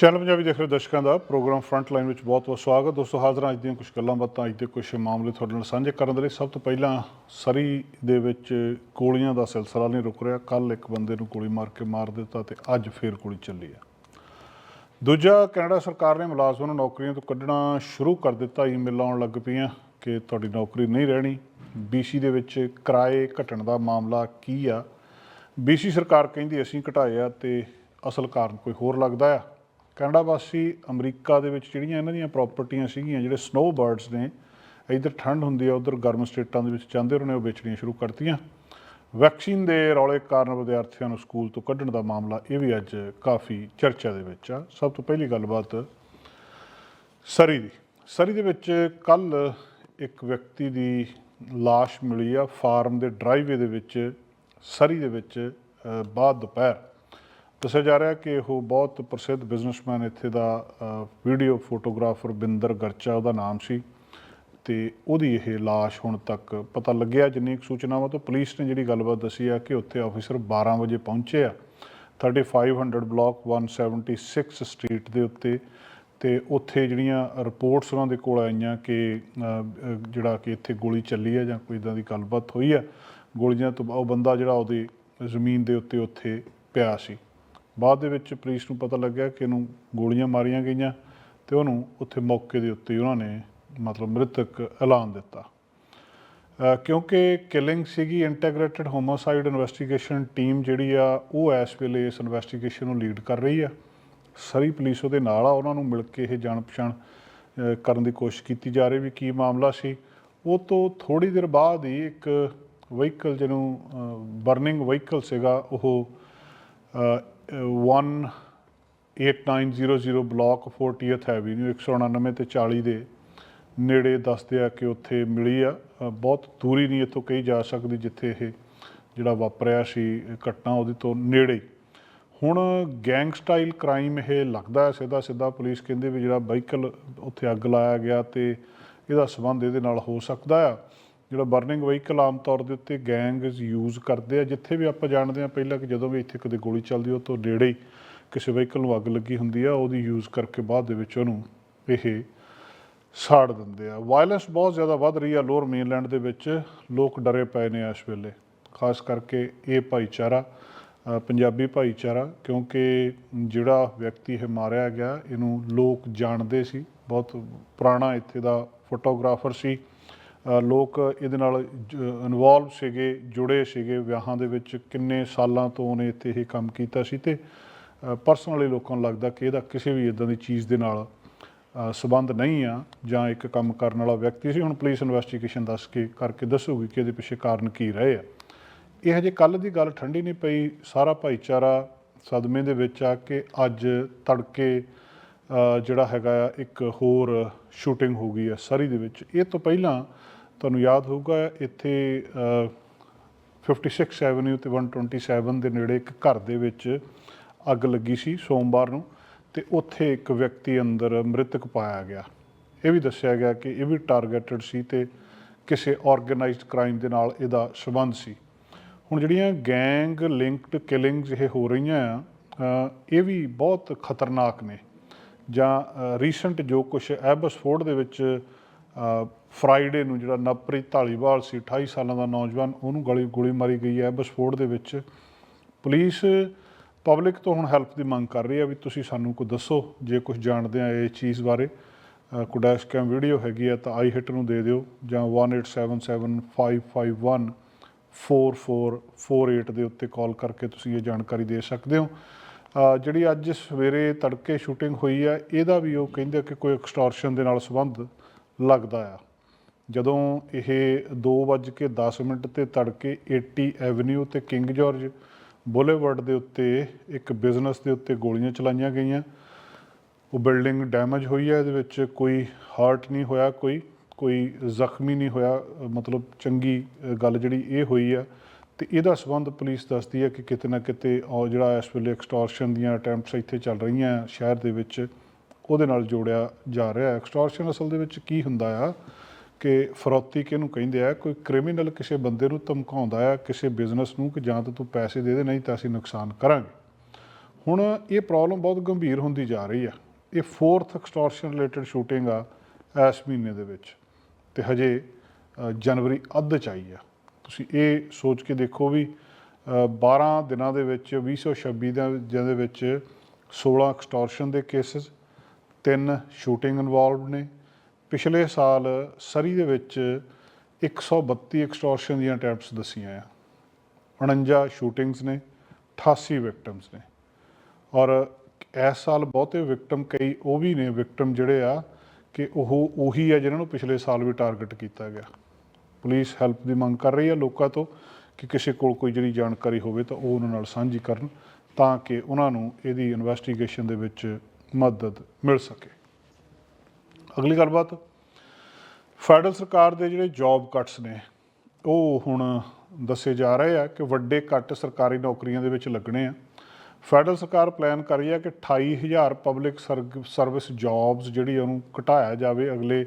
Channel Punjabi ਦੇਖ ਰਹੇ ਦਰਸ਼ਕਾਂ ਦਾ ਪ੍ਰੋਗਰਾਮ ਫਰੰਟ ਲਾਈਨ ਵਿੱਚ ਬਹੁਤ ਬਹੁਤ ਸਵਾਗਤ। ਦੋਸਤੋ, ਹਾਜ਼ਰ ਹਾਂ ਅੱਜ ਦੀਆਂ ਕੁਝ ਗੱਲਾਂ ਬਾਤਾਂ, ਅੱਜ ਦੇ ਕੁਝ ਮਾਮਲੇ ਤੁਹਾਡੇ ਨਾਲ ਸਾਂਝੇ ਕਰਨ ਦੇ ਲਈ। ਸਭ ਤੋਂ ਪਹਿਲਾਂ ਸਰੀ ਦੇ ਵਿੱਚ ਗੋਲੀਆਂ ਦਾ ਸਿਲਸਿਲਾ ਨਹੀਂ ਰੁਕ ਰਿਹਾ। ਕੱਲ ਇੱਕ ਬੰਦੇ ਨੂੰ ਗੋਲੀ ਮਾਰ ਕੇ ਮਾਰ ਦਿੱਤਾ ਤੇ ਅੱਜ ਫੇਰ ਗੋਲੀ ਚੱਲੀ ਆ ਦੂਜਾ, ਕੈਨੇਡਾ ਸਰਕਾਰ ਨੇ ਮੁਲਾਜ਼ਮਾਂ ਨੂੰ ਨੌਕਰੀਆਂ ਤੋਂ ਕੱਢਣਾ ਸ਼ੁਰੂ ਕਰ ਦਿੱਤਾ। ਈਮੇਲਾਂ ਆਉਣ ਲੱਗ ਪਈਆਂ ਕਿ ਤੁਹਾਡੀ ਨੌਕਰੀ ਨਹੀਂ ਰਹਿਣੀ। BC ਦੇ ਵਿੱਚ ਕਿਰਾਏ ਘਟਣ ਦਾ ਮਾਮਲਾ ਕੀ ਆ? BC ਸਰਕਾਰ ਕਹਿੰਦੀ ਅਸੀਂ ਘਟਾਏ ਆ ਤੇ ਅਸਲ ਕਾਰਨ ਕੋਈ ਹੋਰ ਲੱਗਦਾ ਆ। ਕੈਨੇਡਾ ਵਾਸੀ ਅਮਰੀਕਾ ਦੇ ਵਿੱਚ ਜਿਹੜੀਆਂ ਇਹਨਾਂ ਦੀਆਂ ਪ੍ਰਾਪਰਟੀਆਂ ਸੀਗੀਆਂ, ਜਿਹੜੇ ਸਨੋ ਬਰਡਸ ਨੇ, ਇੱਧਰ ਠੰਡ ਹੁੰਦੀ ਆ, ਉਧਰ ਗਰਮ ਸਟੇਟਾਂ ਦੇ ਵਿੱਚ ਜਾਂਦੇ ਰਹੇ ਨੇ, ਉਹ ਵੇਚਣੀਆਂ ਸ਼ੁਰੂ ਕਰਤੀਆਂ। ਵੈਕਸੀਨ ਦੇ ਰੌਲੇ ਕਾਰਨ ਵਿਦਿਆਰਥੀਆਂ ਨੂੰ ਸਕੂਲ ਤੋਂ ਕੱਢਣ ਦਾ ਮਾਮਲਾ ਇਹ ਵੀ ਅੱਜ ਕਾਫੀ ਚਰਚਾ ਦੇ ਵਿੱਚ ਆ। ਸਭ ਤੋਂ ਪਹਿਲੀ ਗੱਲਬਾਤ ਸਰੀ ਦੀ। ਸਰੀ ਦੇ ਵਿੱਚ ਕੱਲ ਇੱਕ ਵਿਅਕਤੀ ਦੀ ਲਾਸ਼ ਮਿਲੀ ਆ, ਫਾਰਮ ਦੇ ਡਰਾਈਵੇ ਦੇ ਵਿੱਚ, ਸਰੀ ਦੇ ਵਿੱਚ ਬਾਅਦ ਦੁਪਹਿਰ। ਦੱਸਿਆ ਜਾ ਰਿਹਾ ਕਿ ਉਹ ਬਹੁਤ ਪ੍ਰਸਿੱਧ ਬਿਜ਼ਨਸਮੈਨ ਇੱਥੇ ਦਾ ਵੀਡੀਓ ਫੋਟੋਗ੍ਰਾਫਰ ਬਿੰਦਰ ਗਰਚਾ ਉਹਦਾ ਨਾਮ ਸੀ ਤੇ ਉਹਦੀ ਇਹ ਲਾਸ਼ ਹੁਣ ਤੱਕ ਪਤਾ ਲੱਗਿਆ ਜਿੰਨੀ ਕੁ ਸੂਚਨਾਵਾਂ ਤੋਂ। ਪੁਲਿਸ ਨੇ ਜਿਹੜੀ ਗੱਲਬਾਤ ਦੱਸੀ ਆ ਕਿ ਉੱਥੇ ਆਫੀਸਰ 12 ਵਜੇ ਪਹੁੰਚੇ ਆ। 3500 ਬਲਾਕ 176 ਸਟਰੀਟ ਦੇ ਉੱਤੇ ਤੇ ਉੱਥੇ ਜਿਹੜੀਆਂ ਰਿਪੋਰਟਸ ਉਹਨਾਂ ਦੇ ਕੋਲ ਆਈਆਂ ਕਿ ਜਿਹੜਾ ਕਿ ਇੱਥੇ ਗੋਲੀ ਚੱਲੀ ਹੈ ਜਾਂ ਕੋਈ ਇਦਾਂ ਦੀ ਗੱਲਬਾਤ ਹੋਈ ਆ, ਗੋਲੀਆਂ ਤੋਂ, ਉਹ ਬੰਦਾ ਜਿਹੜਾ ਉਹਦੀ ਜ਼ਮੀਨ ਦੇ ਉੱਤੇ ਉੱਥੇ ਪਿਆ ਸੀ। ਬਾਅਦ ਦੇ ਵਿੱਚ ਪੁਲਿਸ ਨੂੰ ਪਤਾ ਲੱਗਿਆ ਕਿ ਇਹਨੂੰ ਗੋਲੀਆਂ ਮਾਰੀਆਂ ਗਈਆਂ ਤੇ ਉਹਨੂੰ ਉੱਥੇ ਮੌਕੇ ਦੇ ਉੱਤੇ ਉਹਨਾਂ ਨੇ ਮਤਲਬ ਮ੍ਰਿਤਕ ਐਲਾਨ ਦਿੱਤਾ। ਕਿਉਂਕਿ ਕਿਲਿੰਗ ਸੀਗੀ ਇੰਟੈਗ੍ਰੇਟਿਡ ਹੋਮੋਸਾਈਡ ਇਨਵੈਸਟੀਗੇਸ਼ਨ ਟੀਮ ਜਿਹੜੀ ਆ, ਉਹ ਇਸ ਵੇਲੇ ਇਸ ਇਨਵੈਸਟੀਗੇਸ਼ਨ ਨੂੰ ਲੀਡ ਕਰ ਰਹੀ ਆ। ਸਰੀ ਪੁਲਿਸ ਉਹਦੇ ਨਾਲ ਆ, ਉਹਨਾਂ ਨੂੰ ਮਿਲ ਕੇ ਇਹ ਜਾਣ ਪਛਾਣ ਕਰਨ ਦੀ ਕੋਸ਼ਿਸ਼ ਕੀਤੀ ਜਾ ਰਹੀ ਵੀ ਕੀ ਮਾਮਲਾ ਸੀ। ਉਹ ਤੋਂ ਥੋੜੀ ਦੇਰ ਬਾਅਦ ਹੀ ਇੱਕ ਵਹੀਕਲ ਜਿਹਨੂੰ ਬਰਨਿੰਗ ਵਹੀਕਲ ਸੀਗਾ, ਉਹ ਅ, 18900 ਬਲਾਕ 40th ਐਵੀਨਿਊ 199 ਤੇ 40 ਦੇ ਨੇੜੇ ਦੱਸਦੇ ਆ ਕਿ ਉੱਥੇ ਮਿਲੀ ਆ। ਬਹੁਤ ਦੂਰੀ ਨਹੀਂ ਇੱਥੋਂ ਕਹੀ ਜਾ ਸਕਦੀ ਜਿੱਥੇ ਇਹ ਜਿਹੜਾ ਵਾਪਰਿਆ ਸੀ ਘਟਨਾ ਉਹਦੇ ਤੋਂ ਨੇੜੇ। ਹੁਣ ਗੈਂਗ ਸਟਾਈਲ ਕ੍ਰਾਈਮ ਇਹ ਲੱਗਦਾ ਹੈ ਸਿੱਧਾ ਸਿੱਧਾ ਪੁਲਿਸ ਕਹਿੰਦੇ ਵੀ ਜਿਹੜਾ ਵਹੀਕਲ ਉੱਥੇ ਅੱਗ ਲਾਇਆ ਗਿਆ ਤੇ ਇਹਦਾ ਸਬੰਧ ਇਹਦੇ ਨਾਲ ਹੋ ਸਕਦਾ ਆ। ਜਿਹੜਾ ਬਰਨਿੰਗ ਵਹੀਕਲ ਆਮ ਤੌਰ ਦੇ ਉੱਤੇ ਗੈਂਗਸ ਯੂਜ਼ ਕਰਦੇ ਆ, ਜਿੱਥੇ ਵੀ ਆਪਾਂ ਜਾਣਦੇ ਆ, ਪਹਿਲਾਂ ਕਿ ਜਦੋਂ ਵੀ ਇੱਥੇ ਕਦੇ ਗੋਲੀ ਚੱਲਦੀ ਉਹ ਤੋਂ ਨੇੜੇ ਹੀ ਕਿਸੇ ਵਹੀਕਲ ਨੂੰ ਅੱਗ ਲੱਗੀ ਹੁੰਦੀ ਆ, ਉਹਦੀ ਯੂਜ਼ ਕਰਕੇ ਬਾਅਦ ਦੇ ਵਿੱਚ ਉਹਨੂੰ ਇਹ ਸਾੜ ਦਿੰਦੇ ਆ। ਵਾਇਲੈਂਸ ਬਹੁਤ ਜ਼ਿਆਦਾ ਵੱਧ ਰਹੀ ਆ ਲੋਅਰ ਮੇਨਲੈਂਡ ਦੇ ਵਿੱਚ, ਲੋਕ ਡਰੇ ਪਏ ਨੇ ਇਸ ਵੇਲੇ, ਖਾਸ ਕਰਕੇ ਇਹ ਭਾਈਚਾਰਾ ਪੰਜਾਬੀ ਭਾਈਚਾਰਾ, ਕਿਉਂਕਿ ਜਿਹੜਾ ਵਿਅਕਤੀ ਇਹ ਮਾਰਿਆ ਗਿਆ, ਇਹਨੂੰ ਲੋਕ ਜਾਣਦੇ ਸੀ, ਬਹੁਤ ਪੁਰਾਣਾ ਇੱਥੇ ਦਾ ਫੋਟੋਗ੍ਰਾਫਰ ਸੀ। ਲੋਕ ਇਹਦੇ ਨਾਲ ਇਨਵੋਲਵ ਸੀਗੇ ਜੁੜੇ ਸੀਗੇ ਵਿਆਹਾਂ ਦੇ ਵਿੱਚ ਕਿੰਨੇ ਸਾਲਾਂ ਤੋਂ ਉਹਨੇ ਇੱਥੇ ਇਹ ਕੰਮ ਕੀਤਾ ਸੀ ਤੇ ਪਰਸਨਲੀ ਲੋਕਾਂ ਨੂੰ ਲੱਗਦਾ ਕਿ ਇਹਦਾ ਕਿਸੇ ਵੀ ਇਦਾਂ ਦੀ ਚੀਜ਼ ਦੇ ਨਾਲ ਅ, ਸਬੰਧ ਨਹੀਂ ਆ ਜਾਂ ਇੱਕ ਕੰਮ ਕਰਨ ਵਾਲਾ ਵਿਅਕਤੀ ਸੀ। ਹੁਣ ਪੁਲਿਸ ਇਨਵੈਸਟੀਗੇਸ਼ਨ ਦੱਸ ਕੇ ਕਰਕੇ ਦੱਸੂਗੀ ਕਿ ਇਹਦੇ ਪਿੱਛੇ ਕਾਰਨ ਕੀ ਰਹੇ ਆ। ਇਹ ਹਜੇ ਕੱਲ ਦੀ ਗੱਲ ਠੰਡੀ ਨਹੀਂ ਪਈ। ਸਾਰਾ ਭਾਈਚਾਰਾ ਸਦਮੇ ਦੇ ਵਿੱਚ ਆ ਕਿ ਅੱਜ ਤੜਕੇ ਜਿਹੜਾ ਹੈਗਾ ਆ ਇੱਕ ਹੋਰ ਸ਼ੂਟਿੰਗ ਹੋ ਗਈ ਹੈ ਸਰੀ ਦੇ ਵਿੱਚ। ਇਹ ਤੋਂ ਪਹਿਲਾਂ ਤੁਹਾਨੂੰ ਯਾਦ ਹੋਊਗਾ ਇੱਥੇ ਅ, 56 ਐਵਨਿਊ ਤੇ 127 ਦੇ ਨੇੜੇ ਇੱਕ ਘਰ ਦੇ ਵਿੱਚ ਅੱਗ ਲੱਗੀ ਸੀ ਸੋਮਵਾਰ ਨੂੰ ਤੇ ਉੱਥੇ ਇੱਕ ਵਿਅਕਤੀ ਅੰਦਰ ਮ੍ਰਿਤਕ ਪਾਇਆ ਗਿਆ। ਇਹ ਵੀ ਦੱਸਿਆ ਗਿਆ ਕਿ ਇਹ ਵੀ ਟਾਰਗੇਟਡ ਸੀ ਤੇ ਕਿਸੇ ਆਰਗੇਨਾਈਜ਼ਡ ਕ੍ਰਾਈਮ ਦੇ ਨਾਲ ਇਹਦਾ ਸੰਬੰਧ ਸੀ। ਹੁਣ ਜਿਹੜੀਆਂ ਗੈਂਗ ਲਿੰਕਡ ਕਿਲਿੰਗਸ ਇਹ ਹੋ ਰਹੀਆਂ ਆ ਇਹ ਵੀ ਬਹੁਤ ਖਤਰਨਾਕ ਨੇ। ਜਾਂ ਰੀਸੈਂਟ ਜੋ ਕੁਝ ਐਬਸਫੋਰਡ ਦੇ ਵਿੱਚ ਫਰਾਈਡੇ ਨੂੰ ਜਿਹੜਾ ਨਵਪ੍ਰੀਤ ਢਾਲੀਵਾਲ ਸੀ 28 ਸਾਲਾਂ ਦਾ ਨੌਜਵਾਨ ਉਹਨੂੰ ਗਲੀ ਗੋਲੀ ਮਾਰੀ ਗਈ ਹੈ ਐਬਸਫੋਰਡ ਦੇ ਵਿੱਚ। ਪੁਲਿਸ ਪਬਲਿਕ ਤੋਂ ਹੁਣ ਹੈਲਪ ਦੀ ਮੰਗ ਕਰ ਰਹੀ ਹੈ ਵੀ ਤੁਸੀਂ ਸਾਨੂੰ ਕੋਈ ਦੱਸੋ ਜੇ ਕੁਝ ਜਾਣਦੇ ਆ ਇਹ ਚੀਜ਼ ਬਾਰੇ। ਅ, ਕੋਈ ਕੈਮ ਵੀਡੀਓ ਹੈਗੀ ਆ ਤਾਂ ਆਈ ਹਿੱਟ ਨੂੰ ਦੇ ਦਿਓ ਜਾਂ 18775514 4448 ਦੇ ਉੱਤੇ ਕਾਲ ਕਰਕੇ ਤੁਸੀਂ ਇਹ ਜਾਣਕਾਰੀ ਦੇ ਸਕਦੇ ਹੋ। ਜਿਹੜੀ ਅੱਜ ਸਵੇਰੇ ਤੜਕੇ ਸ਼ੂਟਿੰਗ ਹੋਈ ਆ ਇਹਦਾ ਵੀ ਉਹ ਕਹਿੰਦੇ ਆ ਕਿ ਕੋਈ ਐਕਸਟੋਰਸ਼ਨ ਦੇ ਨਾਲ ਸੰਬੰਧ ਲੱਗਦਾ ਆ। ਜਦੋਂ ਇਹ 2:10 ਮਿੰਟ ਤੇ ਤੜਕੇ 80 ਐਵਨਿਊ ਤੇ ਕਿੰਗ ਜਾਰਜ ਬੁਲੇਵਰਡ ਦੇ ਉੱਤੇ ਇੱਕ ਬਿਜ਼ਨਸ ਦੇ ਉੱਤੇ ਗੋਲੀਆਂ ਚਲਾਈਆਂ ਗਈਆਂ। ਉਹ ਬਿਲਡਿੰਗ ਡੈਮੇਜ ਹੋਈ ਹੈ ਇਹਦੇ ਵਿੱਚ ਕੋਈ ਹਾਰਟ ਨਹੀਂ ਹੋਇਆ, ਕੋਈ ਕੋਈ ਜ਼ਖਮੀ ਨਹੀਂ ਹੋਇਆ, ਮਤਲਬ ਚੰਗੀ ਗੱਲ ਜਿਹੜੀ ਇਹ ਹੋਈ ਆ। ਤੇ ਇਹਦਾ ਸਬੰਧ ਪੁਲਿਸ ਦੱਸਦੀ ਹੈ ਕਿ ਕਿਤੇ ਨਾ ਕਿਤੇ ਉਹ ਜਿਹੜਾ ਇਸ ਵੇਲੇ ਐਕਸਟੋਰਸ਼ਨ ਦੀਆਂ ਅਟੈਂਪਟਸ ਇੱਥੇ ਚੱਲ ਰਹੀਆਂ ਸ਼ਹਿਰ ਦੇ ਵਿੱਚ ਉਹਦੇ ਨਾਲ ਜੋੜਿਆ ਜਾ ਰਿਹਾ ਐਕਸਟੋਰਸ਼ਨ ਅਸਲ ਦੇ ਵਿੱਚ ਕੀ ਹੁੰਦਾ ਆ ਕਿ ਫਰੌਤੀ ਕਿਹਨੂੰ ਕਹਿੰਦੇ ਆ? ਕੋਈ ਕ੍ਰਿਮੀਨਲ ਕਿਸੇ ਬੰਦੇ ਨੂੰ ਧਮਕਾਉਂਦਾ ਆ ਕਿਸੇ ਬਿਜ਼ਨਸ ਨੂੰ ਕਿ ਜਾਂ ਤਾਂ ਤੂੰ ਪੈਸੇ ਦੇ ਦੇ ਨਹੀਂ ਤਾਂ ਅਸੀਂ ਨੁਕਸਾਨ ਕਰਾਂਗੇ। ਹੁਣ ਇਹ ਪ੍ਰੋਬਲਮ ਬਹੁਤ ਗੰਭੀਰ ਹੁੰਦੀ ਜਾ ਰਹੀ ਆ। ਇਹ ਫੋਰਥ ਐਕਸਟੋਰਸ਼ਨ ਰਿਲੇਟਡ ਸ਼ੂਟਿੰਗ ਆ ਇਸ ਮਹੀਨੇ ਦੇ ਵਿੱਚ ਤੇ ਹਜੇ ਜਨਵਰੀ ਅੱਧ ਚ ਆਈ ਆ। ਤੁਸੀਂ ਇਹ ਸੋਚ ਕੇ ਦੇਖੋ ਵੀ ਅ, 12 ਦਿਨਾਂ ਦੇ ਵਿੱਚ 2026 ਦੇ ਜਿਹਦੇ ਵਿੱਚ 16 ਐਕਸਟੋਰਸ਼ਨ ਦੇ ਕੇਸਸ ਤਿੰਨ ਸ਼ੂਟਿੰਗ ਇਨਵੋਲਵਡ ਨੇ। ਪਿਛਲੇ ਸਾਲ ਸਰੀ ਦੇ ਵਿੱਚ 132 ਐਕਸਟੋਰਸ਼ਨ ਦੀਆਂ ਅਟੈਂਪਟਸ ਦਸੀਆਂ ਆ। 49 ਸ਼ੂਟਿੰਗਸ ਨੇ 88 ਵਿਕਟਮਸ ਨੇ। ਔਰ ਇਸ ਸਾਲ ਬਹੁਤੇ ਵਿਕਟਮ ਕਈ ਉਹ ਵੀ ਨੇ ਵਿਕਟਮ ਜਿਹੜੇ ਆ ਕਿ ਉਹ ਉਹੀ ਆ ਜਿਨ੍ਹਾਂ ਨੂੰ ਪਿਛਲੇ ਸਾਲ ਵੀ ਟਾਰਗੇਟ ਕੀਤਾ ਗਿਆ। ਪੁਲਿਸ ਹੈਲਪ ਦੀ ਮੰਗ ਕਰ ਰਹੀ ਹੈ ਲੋਕਾਂ ਤੋਂ ਕਿ ਕਿਸੇ ਕੋਲ ਕੋਈ ਜਿਹੜੀ ਜਾਣਕਾਰੀ ਹੋਵੇ ਤਾਂ ਉਹ ਉਹਨਾਂ ਨਾਲ ਸਾਂਝੀ ਕਰਨ ਤਾਂ ਕਿ ਉਹਨਾਂ ਨੂੰ ਇਹਦੀ ਇਨਵੈਸਟੀਗੇਸ਼ਨ ਦੇ ਵਿੱਚ ਮਦਦ ਮਿਲ ਸਕੇ। ਅਗਲੀ ਗੱਲਬਾਤ। ਫੈਡਰਲ ਸਰਕਾਰ ਦੇ ਜਿਹੜੇ ਜੌਬ ਕੱਟਸ ਨੇ, ਉਹ ਹੁਣ ਦੱਸੇ ਜਾ ਰਹੇ ਆ ਕਿ ਵੱਡੇ ਕੱਟ ਸਰਕਾਰੀ ਨੌਕਰੀਆਂ ਦੇ ਵਿੱਚ ਲੱਗਣੇ ਆ। ਫੈਡਰਲ ਸਰਕਾਰ ਪਲਾਨ ਕਰ ਰਹੀ ਹੈ ਕਿ 28000 ਪਬਲਿਕ ਸਰਵਿਸ ਜੌਬਸ ਜਿਹੜੀ ਉਹਨੂੰ ਘਟਾਇਆ ਜਾਵੇ ਅਗਲੇ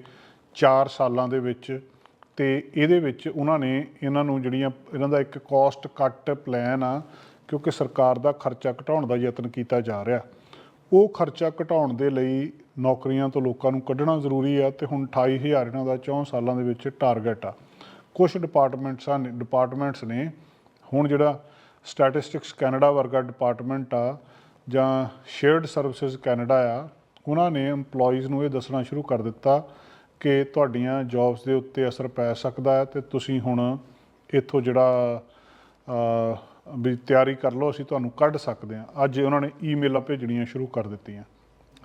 4 ਸਾਲਾਂ ਦੇ ਵਿੱਚ। ਤੇ ਇਹਦੇ ਵਿੱਚ ਉਹਨਾਂ ਨੇ ਇਹਨਾਂ ਨੂੰ ਜਿਹੜੀਆਂ, ਇਹਨਾਂ ਦਾ ਇੱਕ ਕਾਸਟ ਕੱਟ ਪਲਾਨ ਆ, ਕਿਉਂਕਿ ਸਰਕਾਰ ਦਾ ਖਰਚਾ ਘਟਾਉਣ ਦਾ ਯਤਨ ਕੀਤਾ ਜਾ ਰਿਹਾ। ਉਹ ਖਰਚਾ ਘਟਾਉਣ ਦੇ ਲਈ ਨੌਕਰੀਆਂ ਤੋਂ ਲੋਕਾਂ ਨੂੰ ਕੱਢਣਾ ਜ਼ਰੂਰੀ ਆ ਤੇ ਹੁਣ 28000 ਇਹਨਾਂ ਦਾ 4 ਸਾਲਾਂ ਦੇ ਵਿੱਚ ਟਾਰਗੇਟ ਆ। ਕੁਝ ਡਿਪਾਰਟਮੈਂਟਸਾਂ ਨੇ ਡਿਪਾਰਟਮੈਂਟਸ ਨੇ। ਹੁਣ ਜਿਹੜਾ ਸਟੈਟਿਸਟਿਕਸ ਕੈਨੇਡਾ ਵਰਗਾ ਡਿਪਾਰਟਮੈਂਟ ਆ ਜਾਂ ਸ਼ੇਅਰਡ ਸਰਵਿਸਿਜ਼ ਕੈਨੇਡਾ ਆ, ਉਹਨਾਂ ਨੇ EMPLOYEES ਨੂੰ ਇਹ ਦੱਸਣਾ ਸ਼ੁਰੂ ਕਰ ਦਿੱਤਾ ਕਿ ਤੁਹਾਡੀਆਂ ਜੌਬਸ ਦੇ ਉੱਤੇ ਅਸਰ ਪੈ ਸਕਦਾ ਹੈ ਤੇ ਤੁਸੀਂ ਹੁਣ ਇੱਥੋਂ ਜਿਹੜਾ ਵੀ ਤਿਆਰੀ ਕਰ ਲਓ, ਅਸੀਂ ਤੁਹਾਨੂੰ ਕੱਢ ਸਕਦੇ ਹਾਂ। ਅੱਜ ਉਹਨਾਂ ਨੇ ਈਮੇਲਾਂ ਭੇਜਣੀਆਂ ਸ਼ੁਰੂ ਕਰ ਦਿੱਤੀਆਂ।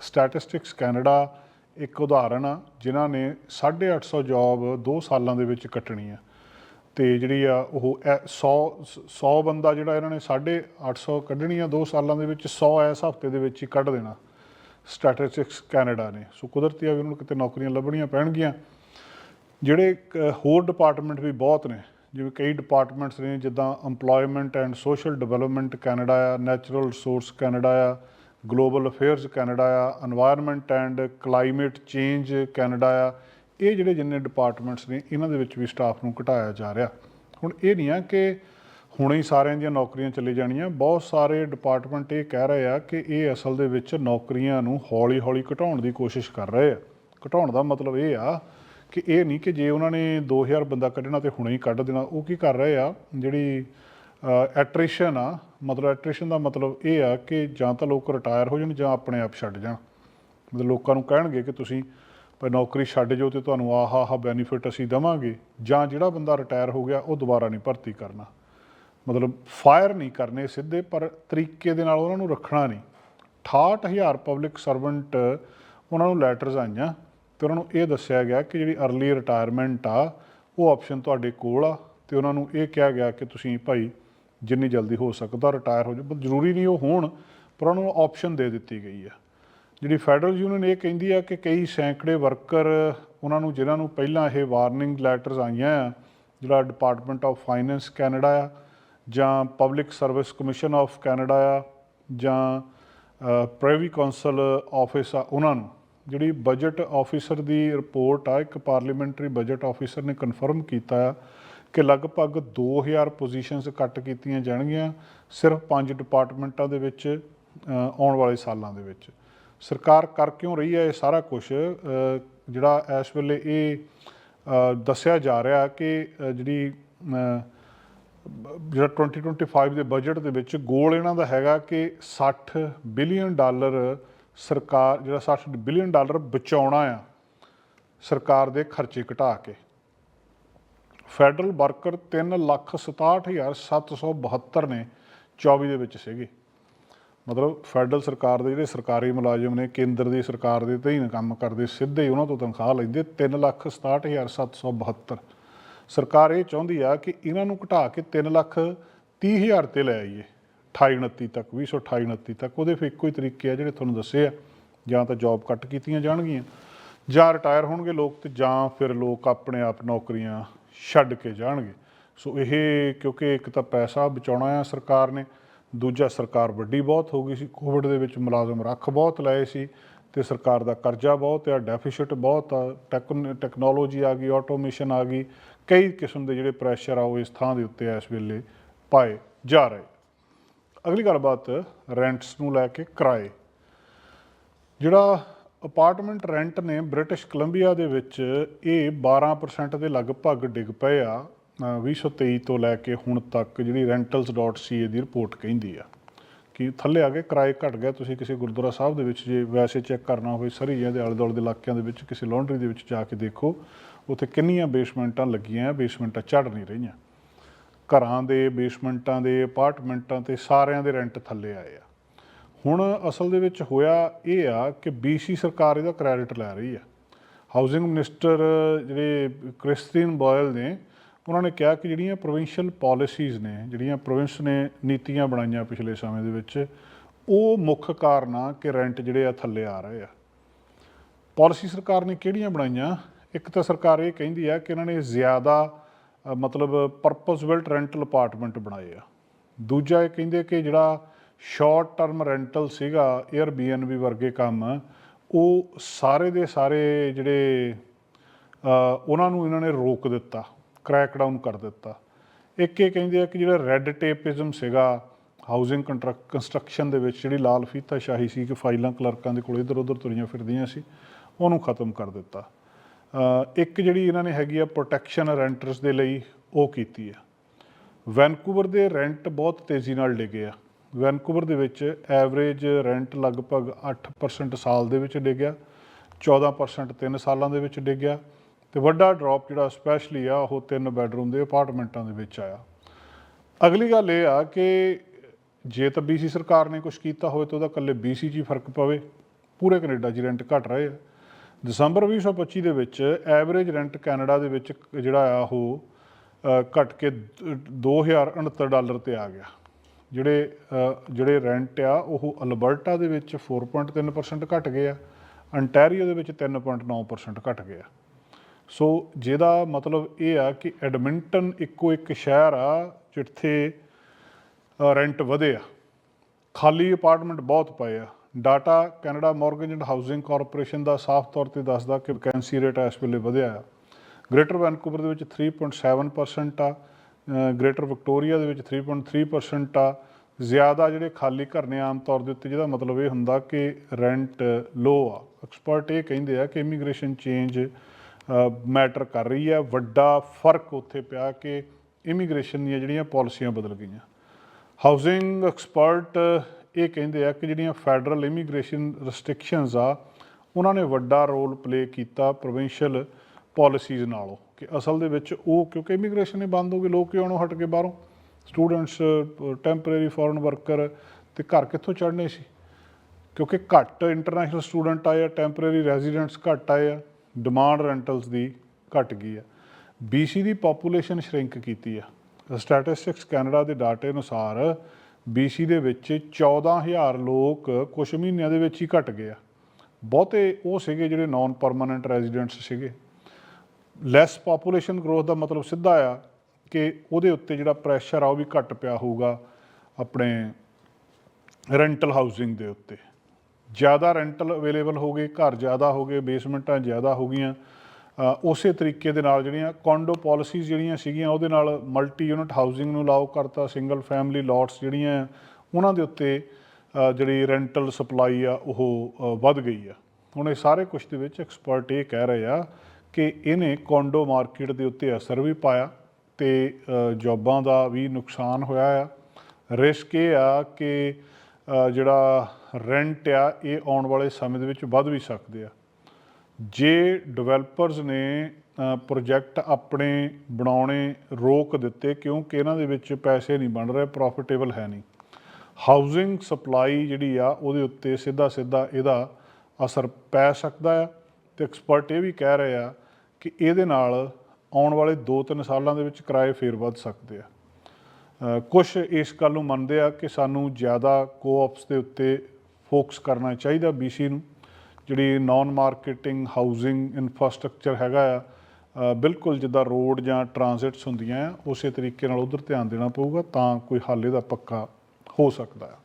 ਸਟੈਟਿਸਟਿਕਸ ਕੈਨੇਡਾ ਇੱਕ ਉਦਾਹਰਣ ਆ, ਜਿਨ੍ਹਾਂ ਨੇ 850 ਜੌਬ 2 ਸਾਲਾਂ ਦੇ ਵਿੱਚ ਕੱਟਣੀ ਆ ਤੇ ਜਿਹੜੀ ਆ, ਉਹ 100 100 ਬੰਦਾ ਜਿਹੜਾ ਇਹਨਾਂ ਨੇ 850 ਕੱਢਣੀ ਆ 2 ਸਾਲਾਂ ਦੇ ਵਿੱਚ 100 ਇਸ ਹਫ਼ਤੇ ਦੇ ਵਿੱਚ ਹੀ ਕੱਢ ਦੇਣਾ। ਸਟੈਟਿਸਟਿਕਸ ਕੈਨੇਡਾ ਨੇ। ਸੋ ਕੁਦਰਤੀ ਆ ਵੀ ਉਹਨਾਂ ਨੂੰ ਕਿਤੇ ਨੌਕਰੀਆਂ ਲੱਭਣੀਆਂ ਪੈਣਗੀਆਂ। ਜਿਹੜੇ ਕ- ਹੋਰ ਡਿਪਾਰਟਮੈਂਟ ਵੀ ਬਹੁਤ ਨੇ। ਜਿਵੇਂ ਕਈ ਡਿਪਾਰਟਮੈਂਟਸ ਨੇ, ਜਿੱਦਾਂ EMPLOYMENT and social development Canada ਆ ਨੈਚੁਰਲ ਰਿਸੋਰਸ ਕੈਨੇਡਾ ਆ ਗਲੋਬਲ ਅਫੇਅਰਸ ਕੈਨੇਡਾ ਆ environment and climate change Canada ਆ, ਇਹ ਜਿਹੜੇ ਜਿੰਨੇ ਡਿਪਾਰਟਮੈਂਟਸ ਨੇ, ਇਹਨਾਂ ਦੇ ਵਿੱਚ ਵੀ ਸਟਾਫ ਨੂੰ ਘਟਾਇਆ ਜਾ ਰਿਹਾ। ਹੁਣ ਇਹ ਨਹੀਂ ਆ ਕਿ ਹੁਣੇ ਹੀ ਸਾਰਿਆਂ ਦੀਆਂ ਨੌਕਰੀਆਂ ਚਲੇ ਜਾਣੀਆਂ, ਬਹੁਤ ਸਾਰੇ ਡਿਪਾਰਟਮੈਂਟ ਇਹ ਕਹਿ ਰਹੇ ਆ ਕਿ ਇਹ ਅਸਲ ਦੇ ਵਿੱਚ ਨੌਕਰੀਆਂ ਨੂੰ ਹੌਲੀ-ਹੌਲੀ ਘਟਾਉਣ ਦੀ ਕੋਸ਼ਿਸ਼ ਕਰ ਰਹੇ ਆ। ਘਟਾਉਣ ਦਾ ਮਤਲਬ ਇਹ ਆ ਕਿ ਇਹ ਨਹੀਂ ਕਿ ਜੇ ਉਹਨਾਂ ਨੇ 2000 ਬੰਦਾ ਕੱਢਣਾ ਤੇ ਹੁਣੇ ਹੀ ਕੱਢ ਦੇਣਾ, ਉਹ ਕੀ ਕਰ ਰਹੇ ਆ? ਜਿਹੜੀ ਐਟ੍ਰਿਸ਼ਨ ਆ, ਮਤਲਬ ਐਟ੍ਰਿਸ਼ਨ ਦਾ ਮਤਲਬ ਇਹ ਆ ਕਿ ਜਾਂ ਤਾਂ ਲੋਕ ਰਿਟਾਇਰ ਹੋ ਜਾਣ ਜਾਂ ਆਪਣੇ ਆਪ ਛੱਡ ਜਾਣ। ਮਤਲਬ ਲੋਕਾਂ ਨੂੰ ਕਹਿਣਗੇ ਕਿ ਤੁਸੀਂ ਭਾਈ ਨੌਕਰੀ ਛੱਡ ਜਾਓ ਤੇ ਤੁਹਾਨੂੰ ਆਹ ਆਹ ਬੈਨੀਫਿਟ ਅਸੀਂ ਦੇਵਾਂਗੇ ਜਾਂ ਜਿਹੜਾ ਬੰਦਾ ਰਿਟਾਇਰ ਹੋ ਗਿਆ, ਉਹ ਦੁਬਾਰਾ ਨਹੀਂ ਭਰਤੀ ਕਰਨਾ। ਮਤਲਬ ਫਾਇਰ ਨਹੀਂ ਕਰਨੇ ਸਿੱਧੇ, ਪਰ ਤਰੀਕੇ ਦੇ ਨਾਲ ਉਹਨਾਂ ਨੂੰ ਰੱਖਣਾ ਨਹੀਂ। 68000 ਪਬਲਿਕ ਸਰਵੈਂਟ ਉਹਨਾਂ ਨੂੰ ਲੈਟਰਸ ਆਈਆਂ। ਤੇ ਉਹਨਾਂ ਨੂੰ ਇਹ ਦੱਸਿਆ ਗਿਆ ਕਿ ਜਿਹੜੀ ਅਰਲੀ ਰਿਟਾਇਰਮੈਂਟ ਆ, ਉਹ ਆਪਸ਼ਨ ਤੁਹਾਡੇ ਕੋਲ ਆ ਤੇ ਉਹਨਾਂ ਨੂੰ ਇਹ ਕਿਹਾ ਗਿਆ ਕਿ ਤੁਸੀਂ ਭਾਈ ਜਿੰਨੀ ਜਲਦੀ ਹੋ ਸਕਦਾ ਰਿਟਾਇਰ ਹੋ ਜਾਓ। ਪਰ ਜ਼ਰੂਰੀ ਨਹੀਂ ਉਹ ਹੋਣ, ਪਰ ਉਹਨਾਂ ਨੂੰ ਆਪਸ਼ਨ ਦੇ ਦਿੱਤੀ ਗਈ ਆ। ਜਿਹੜੀ ਫੈਡਰਲ ਯੂਨੀਅਨ ਇਹ ਕਹਿੰਦੀ ਆ ਕਿ ਕਈ ਸੈਂਕੜੇ ਵਰਕਰ ਉਹਨਾਂ ਨੂੰ, ਜਿਨ੍ਹਾਂ ਨੂੰ ਪਹਿਲਾਂ ਇਹ ਵਾਰਨਿੰਗ ਲੈਟਰਸ ਆਈਆਂ ਆ, ਜਿਹੜਾ ਡਿਪਾਰਟਮੈਂਟ ਆਫ ਫਾਈਨੈਂਸ ਕੈਨੇਡਾ ਆ, ਜਾਂ public service commission of Canada ਆ, ਜਾਂ ਪ੍ਰਾਈਵੀ ਕਾਉਂਸਲ ਆਫਿਸ ਆ, ਉਹਨਾਂ ਨੂੰ ਜਿਹੜੀ ਬਜਟ ਆਫੀਸਰ ਦੀ ਰਿਪੋਰਟ ਆ ਇੱਕ ਪਾਰਲੀਮੈਂਟਰੀ ਬਜਟ ਆਫੀਸਰ ਨੇ ਕਨਫਰਮ ਕੀਤਾ ਆ ਕਿ ਲਗਭਗ 2000 ਪੋਜੀਸ਼ਨਸ ਕੱਟ ਕੀਤੀਆਂ ਜਾਣਗੀਆਂ ਸਿਰਫ ਪੰਜ ਡਿਪਾਰਟਮੈਂਟਾਂ ਦੇ ਵਿੱਚ ਆਉਣ ਵਾਲੇ ਸਾਲਾਂ ਦੇ ਵਿੱਚ। ਸਰਕਾਰ ਕਰ ਕਿਉਂ ਰਹੀ ਹੈ ਇਹ ਸਾਰਾ ਕੁਝ ਜਿਹੜਾ ਇਸ ਵੇਲੇ ਇਹ ਦੱਸਿਆ ਜਾ ਰਿਹਾ ਕਿ ਜਿਹੜੀ ਅ, ਬ- ਜਿਹੜਾ 2025 ਦੇ ਬਜਟ ਦੇ ਵਿੱਚ ਗੋਲ ਇਹਨਾਂ ਦਾ ਹੈਗਾ ਕਿ 60 ਬਿਲੀਅਨ ਡਾਲਰ ਸਰਕਾਰ ਜਿਹੜਾ 60 ਬਿਲੀਅਨ ਡਾਲਰ ਬਚਾਉਣਾ ਆ, ਸਰਕਾਰ ਦੇ ਖਰਚੇ ਘਟਾ ਕੇ। ਫੈਡਰਲ ਵਰਕਰ 367772 ਨੇ 24 ਦੇ ਵਿੱਚ ਸੀਗੇ। ਮਤਲਬ ਫੈਡਰਲ ਸਰਕਾਰ ਦੇ ਜਿਹੜੇ ਸਰਕਾਰੀ ਮੁਲਾਜ਼ਮ ਨੇ, ਕੇਂਦਰ ਦੀ ਸਰਕਾਰ ਦੇ ਅਧੀਨ ਕੰਮ ਕਰਦੇ, ਸਿੱਧੇ ਹੀ ਉਹਨਾਂ ਤੋਂ ਤਨਖਾਹ ਲੈਂਦੇ 367772 ਸਰਕਾਰ ਇਹ ਚਾਹੁੰਦੀ ਆ ਕਿ ਇਹਨਾਂ ਨੂੰ ਘਟਾ ਕੇ 330000 ਤੇ ਲੈ ਆਈਏ। 28 29 ਤੱਕ 2028 29 ਤੱਕ, ਉਹਦੇ ਫਿਰ ਇੱਕੋ ਹੀ ਤਰੀਕੇ ਆ ਜਿਹੜੇ ਤੁਹਾਨੂੰ ਦੱਸੇ ਆ। ਜਾਂ ਤਾਂ ਜੌਬ ਕੱਟ ਕੀਤੀਆਂ ਜਾਣਗੀਆਂ, ਜਾਂ ਰਿਟਾਇਰ ਹੋਣਗੇ ਲੋਕ ਤੇ ਜਾਂ ਫਿਰ ਲੋਕ ਆਪਣੇ ਆਪ ਨੌਕਰੀਆਂ ਛੱਡ ਕੇ ਜਾਣਗੇ। ਸੋ ਇਹ ਕਿਉਂਕਿ ਇੱਕ ਤਾਂ ਪੈਸਾ ਬਚਾਉਣਾ ਆ ਸਰਕਾਰ ਨੇ, ਦੂਜਾ ਸਰਕਾਰ ਵੱਡੀ ਬਹੁਤ ਹੋ ਗਈ ਸੀ ਕੋਵਿਡ ਦੇ ਵਿੱਚ ਮੁਲਾਜ਼ਮ ਰੱਖ ਬਹੁਤ ਲਏ ਸੀ, ਤੇ ਸਰਕਾਰ ਦਾ ਕਰਜ਼ਾ ਬਹੁਤ ਆ ਡੈਫੀਸਿਟ ਬਹੁਤ ਆ ਟੈਕਨ- ਟੈਕਨੋਲੋਜੀ ਆ ਗਈ ਆਟੋਮੇਸ਼ਨ ਆ ਗਈ, ਕਈ ਕਿਸਮ ਦੇ ਜਿਹੜੇ ਪ੍ਰੈਸ਼ਰ ਆ ਉਹ ਇਸ ਥਾਂ ਦੇ ਉੱਤੇ ਇਸ ਵੇਲੇ ਪਾਏ ਜਾ ਰਹੇ। ਅਗਲੀ ਗੱਲਬਾਤ ਰੈਂਟਸ ਨੂੰ ਲੈ ਕੇ ਕਿਰਾਏ। ਜਿਹੜਾ ਅਪਾਰਟਮੈਂਟ ਰੈਂਟ ਨੇ ਬ੍ਰਿਟਿਸ਼ ਕੋਲੰਬੀਆ ਦੇ ਵਿੱਚ ਇਹ 12% ਦੇ ਲਗਭਗ ਡਿੱਗ ਪਏ ਆ। ਅ, 2023 ਤੋਂ ਲੈ ਕੇ ਹੁਣ ਤੱਕ ਜਿਹੜੀ rentals.ca ਦੀ ਰਿਪੋਰਟ ਕਹਿੰਦੀ ਆ। ਕਿ ਥੱਲੇ ਆ ਕੇ ਕਿਰਾਏ ਘਟ ਗਿਆ ਤੁਸੀਂ ਕਿਸੇ ਗੁਰਦੁਆਰਾ ਸਾਹਿਬ ਦੇ ਵਿੱਚ ਜੇ ਵੈਸੇ ਚੈੱਕ ਕਰਨਾ ਹੋਵੇ ਸਰੀ ਜਾਂ ਦੇ ਆਲੇ ਦੁਆਲੇ ਦੇ ਇਲਾਕਿਆਂ ਦੇ ਵਿੱਚ ਕਿਸੇ ਲੌਂਡਰੀ ਦੇ ਵਿੱਚ ਜਾ ਕੇ ਦੇਖੋ ਉੱਥੇ ਕਿੰਨੀਆਂ ਬੇਸਮੈਂਟਾਂ ਲੱਗੀਆਂ ਬੇਸਮੈਂਟਾਂ ਚੜ ਨਹੀਂ ਰਹੀਆਂ। ਘਰਾਂ ਦੇ ਬੇਸਮੈਂਟਾਂ ਦੇ ਅਪਾਰਟਮੈਂਟਾਂ ਤੇ ਸਾਰਿਆਂ ਦੇ ਰੈਂਟ ਥੱਲੇ ਆਏ ਆ। ਹੁਣ ਅਸਲ ਦੇ ਵਿੱਚ ਹੋਇਆ ਇਹ ਆ ਕਿ BC ਸਰਕਾਰ ਇਹਦਾ ਕ੍ਰੈਡਿਟ ਲੈ ਰਹੀ ਆ। ਹਾਊਸਿੰਗ ਮਿਨਿਸਟਰ ਜਿਹੜੇ ਕ੍ਰਿਸਟੀਨ ਬੋਇਲ ਨੇ, ਉਹਨਾਂ ਨੇ ਕਿਹਾ ਕਿ ਜਿਹੜੀਆਂ ਪ੍ਰੋਵਿੰਸ਼ੀਅਲ ਪਾਲਿਸੀਜ਼ ਨੇ, ਜਿਹੜੀਆਂ ਪ੍ਰੋਵਿੰਸ ਨੇ ਨੀਤੀਆਂ ਬਣਾਈਆਂ ਪਿਛਲੇ ਸਮੇਂ ਦੇ ਵਿੱਚ, ਉਹ ਮੁੱਖ ਕਾਰਨ ਆ ਕਿ ਰੈਂਟ ਜਿਹੜੇ ਆ ਥੱਲੇ ਆ ਰਹੇ ਆ। ਪਾਲਿਸੀ ਸਰਕਾਰ ਨੇ ਕਿਹੜੀਆਂ ਬਣਾਈਆਂ? ਇੱਕ ਤਾਂ ਸਰਕਾਰ ਇਹ ਕਹਿੰਦੀ ਆ ਕਿ ਇਹਨਾਂ ਨੇ ਜ਼ਿਆਦਾ ਮਤਲਬ ਪਰਪਸ ਬਿਲਟ ਰੈਂਟਲ ਅਪਾਰਟਮੈਂਟ ਬਣਾਏ ਆ। ਦੂਜਾ ਇਹ ਕਹਿੰਦੇ ਕਿ ਜਿਹੜਾ ਸ਼ਾਰਟ ਟਰਮ ਰੈਂਟਲ ਸੀਗਾ 에ਅਰਬੀਐਨਬੀ ਵਰਗੇ ਕੰਮ, ਉਹ ਸਾਰੇ ਦੇ ਸਾਰੇ ਜਿਹੜੇ ਉਹਨਾਂ ਨੂੰ ਇਹਨਾਂ ਨੇ ਰੋਕ ਦਿੱਤਾ ਕ੍ਰੈਕ ਡਾਊਨ ਕਰ ਦਿੱਤਾ। ਇੱਕ ਇਹ ਕਹਿੰਦੇ ਆ ਕਿ ਜਿਹੜਾ ਰੈੱਡ ਟੇਪਿਜ਼ਮ ਸੀਗਾ ਹਾਊਸਿੰਗ ਕੰਸਟਰਕਸ਼ਨ ਦੇ ਵਿੱਚ ਜਿਹੜੀ ਲਾਲ ਫੀਤਾ ਸ਼ਾਹੀ ਸੀ ਕਿ ਫਾਈਲਾਂ ਕਲਰਕਾਂ ਦੇ ਕੋਲ ਇੱਧਰ ਉੱਧਰ ਤੁਰੀਆਂ ਫਿਰਦੀਆਂ ਸੀ, ਉਹਨੂੰ ਖਤਮ ਕਰ ਦਿੱਤਾ। ਇੱਕ ਜਿਹੜੀ ਇਹਨਾਂ ਨੇ ਹੈਗੀ ਆ ਪ੍ਰੋਟੈਕਸ਼ਨ ਰੈਂਟਰਸ ਦੇ ਲਈ ਉਹ ਕੀਤੀ ਆ। ਵੈਨਕੂਵਰ ਦੇ ਰੈਂਟ ਬਹੁਤ ਤੇਜ਼ੀ ਨਾਲ ਡਿੱਗੇ ਆ। ਵੈਨਕੂਵਰ ਦੇ ਵਿੱਚ ਐਵਰੇਜ ਰੈਂਟ ਲਗਭਗ 8% ਸਾਲ ਦੇ ਵਿੱਚ ਡਿੱਗਿਆ 14% 3 ਸਾਲਾਂ ਦੇ ਵਿੱਚ ਡਿੱਗਿਆ ਤੇ ਵੱਡਾ ਡ੍ਰੌਪ ਜਿਹੜਾ ਸਪੈਸ਼ਲੀ ਆ, ਉਹ ਤਿੰਨ ਬੈਡਰੂਮ ਦੇ ਅਪਾਰਟਮੈਂਟਾਂ ਦੇ ਵਿੱਚ ਆਇਆ। ਅਗਲੀ ਗੱਲ ਇਹ ਆ ਕਿ ਜੇ ਤਾਂ BC ਸਰਕਾਰ ਨੇ ਕੁਝ ਕੀਤਾ ਹੋਵੇ ਤਾਂ ਉਹਦਾ ਇਕੱਲੇ BC 'ਚ ਹੀ ਫ਼ਰਕ ਪਵੇ। ਪੂਰੇ ਕੈਨੇਡਾ 'ਚ ਰੈਂਟ ਘਟ ਰਹੇ ਆ। ਦਸੰਬਰ 2025 ਦੇ ਵਿੱਚ ਐਵਰੇਜ ਰੈਂਟ ਕੈਨੇਡਾ ਦੇ ਵਿੱਚ ਜਿਹੜਾ ਆ ਉਹ ਅ, ਘਟ ਕੇ ਦ- 2069 ਡਾਲਰ ਤੇ ਆ ਗਿਆ। ਜਿਹੜੇ ਜਿਹੜੇ ਰੈਂਟ ਆ ਉਹ ਅਲਬਰਟਾ ਦੇ ਵਿੱਚ 4.3% ਘਟ ਗਏ ਆ ਅੰਟੈਰੀਓ ਦੇ ਵਿੱਚ 3.9% ਘਟ ਗਏ ਆ। ਸੋ ਜਿਹਦਾ ਮਤਲਬ ਇਹ ਆ ਕਿ ਐਡਮਿੰਟਨ ਇੱਕੋ ਇੱਕ ਸ਼ਹਿਰ ਆ ਜਿੱਥੇ ਰੈਂਟ ਵਧੇ ਆ। ਖਾਲੀ ਅਪਾਰਟਮੈਂਟ ਬਹੁਤ ਪਏ ਆ। Data Canada mortgage and housing corporation ਦਾ ਸਾਫ਼ ਤੌਰ ਤੇ ਦੱਸਦਾ ਕਿ ਵੈਕੈਂਸੀ ਰੇਟ ਇਸ ਵੇਲੇ ਵਧਿਆ ਆ। ਗ੍ਰੇਟਰ ਵੈਨਕੂਵਰ ਦੇ ਵਿੱਚ 3.7% ਆ ਗ੍ਰੇਟਰ ਵਿਕਟੋਰੀਆ ਦੇ ਵਿੱਚ 3.3% ਆ। ਜ਼ਿਆਦਾ ਜਿਹੜੇ ਖਾਲੀ ਘਰ ਨੇ ਆਮ ਤੌਰ ਦੇ ਉੱਤੇ, ਜਿਹਦਾ ਮਤਲਬ ਇਹ ਹੁੰਦਾ ਕਿ ਰੈਂਟ ਲੋ ਆ। ਐਕਸਪਰਟ ਇਹ ਕਹਿੰਦੇ ਆ ਕਿ ਇਮੀਗ੍ਰੇਸ਼ਨ ਚੇਂਜ ਮੈਟਰ ਕਰ ਰਹੀ ਹੈ ਵੱਡਾ ਫ਼ਰਕ ਉੱਥੇ ਪਿਆ ਕਿ ਇਮੀਗ੍ਰੇਸ਼ਨ ਦੀਆਂ ਜਿਹੜੀਆਂ ਪਾਲਿਸੀਆਂ ਬਦਲ ਗਈਆਂ। ਹਾਊਸਿੰਗ ਐਕਸਪਰਟ ਇਹ ਕਹਿੰਦੇ ਆ ਕਿ ਜਿਹੜੀਆਂ ਫੈਡਰਲ ਇਮੀਗ੍ਰੇਸ਼ਨ ਰੈਸਟ੍ਰਿਕਸ਼ਨਸ ਆ, ਉਹਨਾਂ ਨੇ ਵੱਡਾ ਰੋਲ ਪਲੇ ਕੀਤਾ ਪ੍ਰੋਵਿੰਸ਼ੀਅਲ ਪਾਲਿਸੀਜ਼ ਨਾਲੋਂ ਕਿ ਅਸਲ ਦੇ ਵਿੱਚ ਉਹ ਕਿਉਂਕਿ ਇਮੀਗ੍ਰੇਸ਼ਨ ਹੀ ਬੰਦ ਹੋ ਗਈ, ਲੋਕ ਕਿਉਂ ਆਉਣੋਂ ਹਟ ਕੇ ਬਾਹਰੋਂ? ਸਟੂਡੈਂਟਸ ਟੈਂਪਰੇਰੀ ਫੋਰਨ ਵਰਕਰ ਤੇ ਘਰ ਕਿੱਥੋਂ ਚੜ੍ਹਨੇ ਸੀ? ਕਿਉਂਕਿ ਘੱਟ ਇੰਟਰਨੈਸ਼ਨਲ ਸਟੂਡੈਂਟ ਆਏ ਆ ਟੈਂਪਰੇਰੀ ਰੈਜ਼ੀਡੈਂਟਸ ਘੱਟ ਆਏ ਆ ਡਿਮਾਂਡ ਰੈਂਟਲਸ ਦੀ ਘਟ ਗਈ ਆ। BC ਦੀ ਪੋਪੂਲੇਸ਼ਨ ਸ਼ਰਿੰਕ ਕੀਤੀ ਆ। ਸਟੈਟਿਸਟਿਕਸ ਕੈਨੇਡਾ ਦੇ ਡਾਟੇ ਅਨੁਸਾਰ BC ਦੇ ਵਿੱਚ 14000 ਲੋਕ ਕੁਝ ਮਹੀਨਿਆਂ ਦੇ ਵਿੱਚ ਹੀ ਘਟ ਗਏ ਆ। ਬਹੁਤੇ ਉਹ ਸੀਗੇ ਜਿਹੜੇ ਨਾਨ ਪਰਮਨੈਂਟ ਰੈਜ਼ੀਡੈਂਟਸ ਸੀਗੇ। ਲੈਸ ਪੋਪੂਲੇਸ਼ਨ ਗਰੋਥ ਦਾ ਮਤਲਬ ਸਿੱਧਾ ਆ ਕਿ ਉਹਦੇ ਉੱਤੇ ਜਿਹੜਾ ਪ੍ਰੈਸ਼ਰ ਆ ਉਹ ਵੀ ਘਟ ਪਿਆ ਹੋਊਗਾ ਆਪਣੇ ਰੈਂਟਲ ਹਾਊਸਿੰਗ ਦੇ ਉੱਤੇ। ਜ਼ਿਆਦਾ ਰੈਂਟਲ ਅਵੇਲੇਬਲ ਹੋ ਗਏ, ਘਰ ਜ਼ਿਆਦਾ ਹੋ ਗਏ ਬੇਸਮੈਂਟਾਂ ਜ਼ਿਆਦਾ ਹੋ ਗਈਆਂ। ਉਸੇ ਤਰੀਕੇ ਦੇ ਨਾਲ ਜਿਹੜੀਆਂ ਕੌਂਡੋ ਪਾਲਿਸੀਜ਼ ਜਿਹੜੀਆਂ ਸੀਗੀਆਂ ਉਹਦੇ ਨਾਲ ਮਲਟੀ ਯੂਨਿਟ ਹਾਊਸਿੰਗ ਨੂੰ ਲਾਓ ਕਰਤਾ ਸਿੰਗਲ ਫੈਮਿਲੀ ਲੋਟਸ ਜਿਹੜੀਆਂ ਉਹਨਾਂ ਦੇ ਉੱਤੇ ਜਿਹੜੀ ਰੈਂਟਲ ਸਪਲਾਈ ਆ ਉਹ ਵੱਧ ਗਈ ਆ। ਹੁਣ ਇਹ ਸਾਰੇ ਕੁਝ ਦੇ ਵਿੱਚ ਐਕਸਪਰਟ ਇਹ ਕਹਿ ਰਹੇ ਆ ਕਿ ਇਹਨੇ ਕੌਂਡੋ ਮਾਰਕੀਟ ਦੇ ਉੱਤੇ ਅਸਰ ਵੀ ਪਾਇਆ ਤੇ ਅ, ਜੌਬਾਂ ਦਾ ਵੀ ਨੁਕਸਾਨ ਹੋਇਆ ਆ। ਰਿਸਕ ਇਹ ਆ ਕਿ ਜਿਹੜਾ ਰੈਂਟ ਆ ਇਹ ਆਉਣ ਵਾਲੇ ਸਮੇਂ ਦੇ ਵਿੱਚ ਵੱਧ ਵੀ ਸਕਦੇ ਆ। ਜੇ ਡਿਵੈਲਪਰਸ ਨੇ ਪ੍ਰੋਜੈਕਟ ਆਪਣੇ ਬਣਾਉਣੇ ਰੋਕ ਦਿੱਤੇ ਕਿਉਂਕਿ ਇਹਨਾਂ ਦੇ ਵਿੱਚ ਪੈਸੇ ਨਹੀਂ ਬਣ ਰਹੇ ਪ੍ਰੋਫਿਟੇਬਲ ਹੈ ਨਹੀਂ। ਹਾਊਸਿੰਗ ਸਪਲਾਈ ਜਿਹੜੀ ਆ, ਉਹਦੇ ਉੱਤੇ ਸਿੱਧਾ ਸਿੱਧਾ ਇਹਦਾ ਅਸਰ ਪੈ ਸਕਦਾ ਆ ਤੇ ਐਕਸਪਰਟ ਇਹ ਵੀ ਕਹਿ ਰਹੇ ਆ ਕਿ ਇਹਦੇ ਨਾਲ ਆਉਣ ਵਾਲੇ 2-3 ਸਾਲਾਂ ਦੇ ਵਿੱਚ ਕਿਰਾਏ ਫੇਰ ਵੱਧ ਸਕਦੇ ਆ। ਕੁਝ ਇਸ ਗੱਲ ਨੂੰ ਮੰਨਦੇ ਆ ਕਿ ਸਾਨੂੰ ਜ਼ਿਆਦਾ ਕੋਆਪਸ ਦੇ ਉੱਤੇ ਫੋਕਸ ਕਰਨਾ ਚਾਹੀਦਾ BC ਨੂੰ। ਜਿਹੜੀ ਨਾਨ ਮਾਰਕੀਟਿੰਗ ਹਾਊਸਿੰਗ ਇਨਫਰਾਸਟ੍ਰਕਚਰ ਹੈਗਾ ਆ ਬਿਲਕੁਲ ਜਿੱਦਾਂ ਰੋਡ ਜਾਂ ਟਰਾਂਜ਼ਿਟਸ ਹੁੰਦੀਆਂ ਆ, ਉਸੇ ਤਰੀਕੇ ਨਾਲ ਉਧਰ ਧਿਆਨ ਦੇਣਾ ਪਊਗਾ ਤਾਂ ਕੋਈ ਹੱਲ ਇਹਦਾ ਪੱਕਾ ਹੋ ਸਕਦਾ ਆ।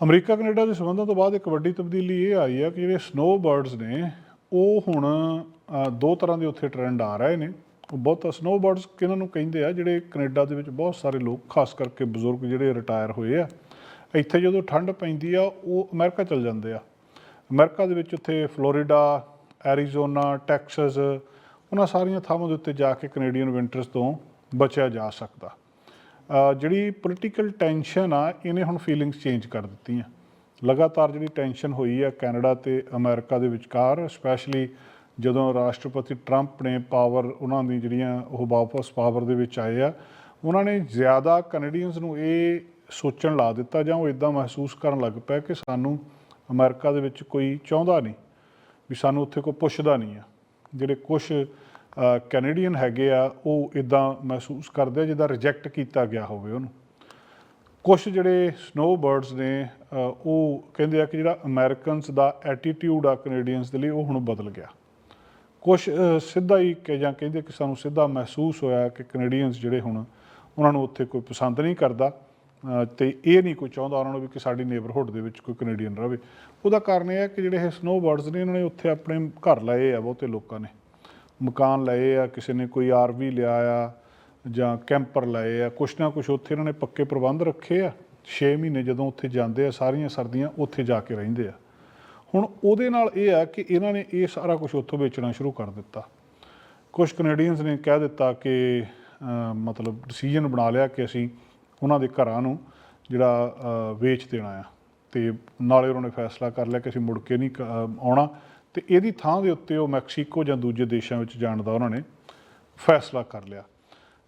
ਅਮਰੀਕਾ, ਕੈਨੇਡਾ ਦੇ ਸੰਬੰਧਾਂ ਤੋਂ ਬਾਅਦ ਇੱਕ ਵੱਡੀ ਤਬਦੀਲੀ ਇਹ ਆਈ ਆ ਕਿ ਜਿਹੜੇ ਸਨੋ ਬਰਡਸ ਨੇ, ਉਹ ਹੁਣ ਦੋ ਤਰ੍ਹਾਂ ਦੇ ਉੱਥੇ ਟ੍ਰੈਂਡ ਆ ਰਹੇ ਨੇ। ਉਹ ਬਹੁਤ ਸਨੋਬਰਡਸ ਕਿਹਨਾਂ ਨੂੰ ਕਹਿੰਦੇ ਆ, ਜਿਹੜੇ ਕੈਨੇਡਾ ਦੇ ਵਿੱਚ ਬਹੁਤ ਸਾਰੇ ਲੋਕ, ਖਾਸ ਕਰਕੇ ਬਜ਼ੁਰਗ ਜਿਹੜੇ ਰਿਟਾਇਰ ਹੋਏ ਆ, ਇੱਥੇ ਜਦੋਂ ਠੰਡ ਪੈਂਦੀ ਆ, ਉਹ ਅਮਰੀਕਾ ਚਲ ਜਾਂਦੇ ਆ। ਅਮਰੀਕਾ ਦੇ ਵਿੱਚ ਉੱਥੇ ਫਲੋਰੀਡਾ, ਐਰੀਜ਼ੋਨਾ, ਟੈਕਸਸ, ਉਹਨਾਂ ਸਾਰੀਆਂ ਥਾਵਾਂ ਦੇ ਉੱਤੇ ਜਾ ਕੇ ਕੈਨੇਡੀਅਨ ਵਿੰਟਰਸ ਤੋਂ ਬਚਿਆ ਜਾ ਸਕਦਾ। ਜਿਹੜੀ ਪੋਲੀਟੀਕਲ ਟੈਨਸ਼ਨ ਆ, ਇਹਨੇ ਹੁਣ ਫੀਲਿੰਗਸ ਚੇਂਜ ਕਰ ਦਿੱਤੀਆਂ। ਲਗਾਤਾਰ ਜਿਹੜੀ ਟੈਂਸ਼ਨ ਹੋਈ ਆ ਕੈਨੇਡਾ ਤੇ ਅਮਰੀਕਾ ਦੇ ਵਿਚਕਾਰ, ਸਪੈਸ਼ਲੀ ਜਦੋਂ ਰਾਸ਼ਟਰਪਤੀ ਟਰੰਪ ਨੇ ਪਾਵਰ ਉਹਨਾਂ ਦੀ ਜਿਹੜੀਆਂ ਉਹ ਵਾਪਸ ਪਾਵਰ ਦੇ ਵਿੱਚ ਆਏ ਆ, ਉਹਨਾਂ ਨੇ ਜ਼ਿਆਦਾ ਕੈਨੇਡੀਅਨਸ ਨੂੰ ਇਹ ਸੋਚਣ ਲਾ ਦਿੱਤਾ ਜਾਂ ਉਹ ਇਦਾਂ ਮਹਿਸੂਸ ਕਰਨ ਲੱਗ ਪਿਆ ਕਿ ਸਾਨੂੰ ਅਮਰੀਕਾ ਦੇ ਵਿੱਚ ਕੋਈ ਚਾਹੁੰਦਾ ਨਹੀਂ ਵੀ ਸਾਨੂੰ ਉੱਥੇ ਕੋਈ ਪੁੱਛਦਾ ਨਹੀਂ ਆ। ਜਿਹੜੇ ਕੁਝ ਕੈਨੇਡੀਅਨ ਹੈਗੇ ਆ, ਉਹ ਇਦਾਂ ਮਹਿਸੂਸ ਕਰਦੇ ਆ ਜਿੱਦਾਂ ਰਿਜੈਕਟ ਕੀਤਾ ਗਿਆ ਹੋਵੇ ਉਹਨੂੰ। ਕੁਝ ਜਿਹੜੇ ਸਨੋ ਬਰਡਸ ਨੇ ਉਹ ਕਹਿੰਦੇ ਆ ਕਿ ਜਿਹੜਾ ਅਮਰੀਕਨਸ ਦਾ ਐਟੀਟਿਊਡ ਆ ਕੈਨੇਡੀਅਨਸ ਦੇ ਲਈ, ਉਹ ਹੁਣ ਬਦਲ ਗਿਆ। ਕੁਝ ਸਿੱਧਾ ਹੀ ਕਿ ਜਾਂ ਕਹਿੰਦੇ ਕਿ ਸਾਨੂੰ ਸਿੱਧਾ ਮਹਿਸੂਸ ਹੋਇਆ ਕਿ ਕੈਨੇਡੀਅਨਸ ਜਿਹੜੇ ਹੁਣ, ਉਹਨਾਂ ਨੂੰ ਉੱਥੇ ਕੋਈ ਪਸੰਦ ਨਹੀਂ ਕਰਦਾ। ਤੇ ਇਹ ਨਹੀਂ ਕੋਈ ਚਾਹੁੰਦਾ ਉਹਨਾਂ ਨੂੰ ਵੀ ਕਿ ਸਾਡੀ ਨੇਬਰਹੁੱਡ ਦੇ ਵਿੱਚ ਕੋਈ ਕੈਨੇਡੀਅਨ ਰਹੇ। ਉਹਦਾ ਕਾਰਨ ਇਹ ਹੈ ਕਿ ਜਿਹੜੇ ਇਹ ਸਨੋਬਰਡਸ ਨੇ, ਇਹਨਾਂ ਨੇ ਉੱਥੇ ਆਪਣੇ ਘਰ ਲਏ ਆ ਬਹੁਤੇ ਲੋਕਾਂ ਨੇ। ਮਕਾਨ ਲਏ ਆ, ਕਿਸੇ ਨੇ ਕੋਈ ਆਰਵੀ ਲਿਆ ਆ ਜਾਂ ਕੈਂਪਰ ਲਏ ਆ, ਕੁਛ ਨਾ ਕੁਛ ਉੱਥੇ ਇਹਨਾਂ ਨੇ ਪੱਕੇ ਪ੍ਰਬੰਧ ਰੱਖੇ ਆ। 6 ਮਹੀਨੇ ਜਦੋਂ ਉੱਥੇ ਜਾਂਦੇ ਆ, ਸਾਰੀਆਂ ਸਰਦੀਆਂ ਉੱਥੇ ਜਾ ਕੇ ਰਹਿੰਦੇ ਆ। ਹੁਣ ਉਹਦੇ ਨਾਲ ਇਹ ਆ ਕਿ ਇਹਨਾਂ ਨੇ ਇਹ ਸਾਰਾ ਕੁਝ ਉੱਥੋਂ ਵੇਚਣਾ ਸ਼ੁਰੂ ਕਰ ਦਿੱਤਾ। ਕੁਝ ਕੈਨੇਡੀਅਨਸ ਨੇ ਕਹਿ ਦਿੱਤਾ ਕਿ ਮਤਲਬ ਡਿਸੀਜਨ ਬਣਾ ਲਿਆ ਕਿ ਅਸੀਂ ਉਹਨਾਂ ਦੇ ਘਰਾਂ ਨੂੰ ਜਿਹੜਾ ਵੇਚ ਦੇਣਾ ਆ। ਤੇ ਨਾਲੇ ਉਹਨਾਂ ਨੇ ਫੈਸਲਾ ਕਰ ਲਿਆ ਕਿ ਅਸੀਂ ਮੁੜ ਕੇ ਨਹੀਂ ਕ- ਆਉਣਾ। ਤੇ ਇਹਦੀ ਥਾਂ ਦੇ ਉੱਤੇ ਉਹ ਮੈਕਸੀਕੋ ਜਾਂ ਦੂਜੇ ਦੇਸ਼ਾਂ ਵਿੱਚ ਜਾਣ ਦਾ ਉਹਨਾਂ ਨੇ ਫੈਸਲਾ ਕਰ ਲਿਆ।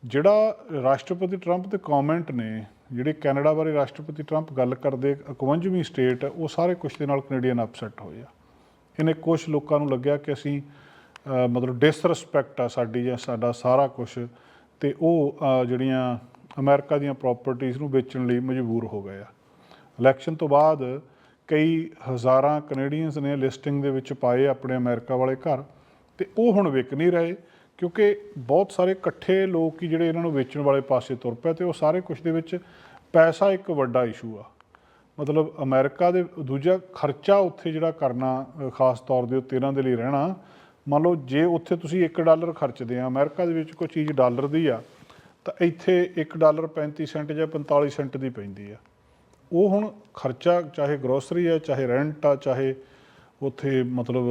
ਜਿਹੜਾ ਰਾਸ਼ਟਰਪਤੀ ਟਰੰਪ ਦੇ ਕਮੈਂਟ ਨੇ, ਜਿਹੜੇ ਕੈਨੇਡਾ ਬਾਰੇ ਰਾਸ਼ਟਰਪਤੀ ਟਰੰਪ ਗੱਲ ਕਰਦੇ 51ਵੀਂ ਸਟੇਟ, ਉਹ ਸਾਰੇ ਕੁਝ ਦੇ ਨਾਲ ਕੈਨੇਡੀਅਨ ਅਪਸੈਟ ਹੋਏ ਆ। ਇਹਨੇ ਕੁਝ ਲੋਕਾਂ ਨੂੰ ਲੱਗਿਆ ਕਿ ਅਸੀਂ ਮਤਲਬ ਡਿਸਰੈਸਪੈਕਟ ਆ ਸਾਡੀ ਜਾਂ ਸਾਡਾ ਸਾਰਾ ਕੁਝ ਤੇ ਉਹ ਜਿਹੜੀਆਂ ਅਮਰੀਕਾ ਦੀਆਂ ਪ੍ਰਾਪਰਟੀਆਂ ਨੂੰ ਵੇਚਣ ਲਈ ਮਜਬੂਰ ਹੋ ਗਏ ਆ। ਇਲੈਕਸ਼ਨ ਤੋਂ ਬਾਅਦ ਕਈ ਹਜ਼ਾਰਾਂ ਕੈਨੇਡੀਅਨਸ ਨੇ ਲਿਸਟਿੰਗ ਦੇ ਵਿੱਚ ਪਾਏ ਆਪਣੇ ਅਮਰੀਕਾ ਵਾਲੇ ਘਰ ਤੇ ਉਹ ਹੁਣ ਵਿਕ ਨਹੀਂ ਰਹੇ ਕਿਉਂਕਿ ਬਹੁਤ ਸਾਰੇ ਇਕੱਠੇ ਲੋਕ ਹੀ ਜਿਹੜੇ ਇਹਨਾਂ ਨੂੰ ਵੇਚਣ ਵਾਲੇ ਪਾਸੇ ਤੁਰ ਪਏ ਤੇ ਉਹ ਸਾਰੇ ਕੁਝ ਦੇ ਵਿੱਚ ਪੈਸਾ ਇੱਕ ਵੱਡਾ ਇਸ਼ੂ ਆ। ਮਤਲਬ ਅਮਰੀਕਾ ਦੇ ਦੂਜਾ ਖਰਚਾ ਉੱਥੇ ਜਿਹੜਾ ਕਰਨਾ ਖਾਸ ਤੌਰ ਦੇ ਉੱਤੇ ਇਹਨਾਂ ਦੇ ਲਈ ਰਹਿਣਾ, ਮੰਨ ਲਓ ਜੇ ਉੱਥੇ ਤੁਸੀਂ 1 ਡਾਲਰ ਖਰਚਦੇ ਆ, ਅਮਰੀਕਾ ਦੇ ਵਿੱਚ ਕੋਈ ਚੀਜ਼ ਡਾਲਰ ਦੀ ਆ ਤਾਂ ਇੱਥੇ 1 ਡਾਲਰ 35 ਸੈਂਟ ਜਾਂ 45 ਸੈਂਟ ਦੀ ਪੈਂਦੀ ਆ। ਉਹ ਹੁਣ ਖਰਚਾ ਚਾਹੇ ਗਰੋਸਰੀ ਆ, ਚਾਹੇ ਰੈਂਟ ਆ, ਚਾਹੇ ਉੱਥੇ ਮਤਲਬ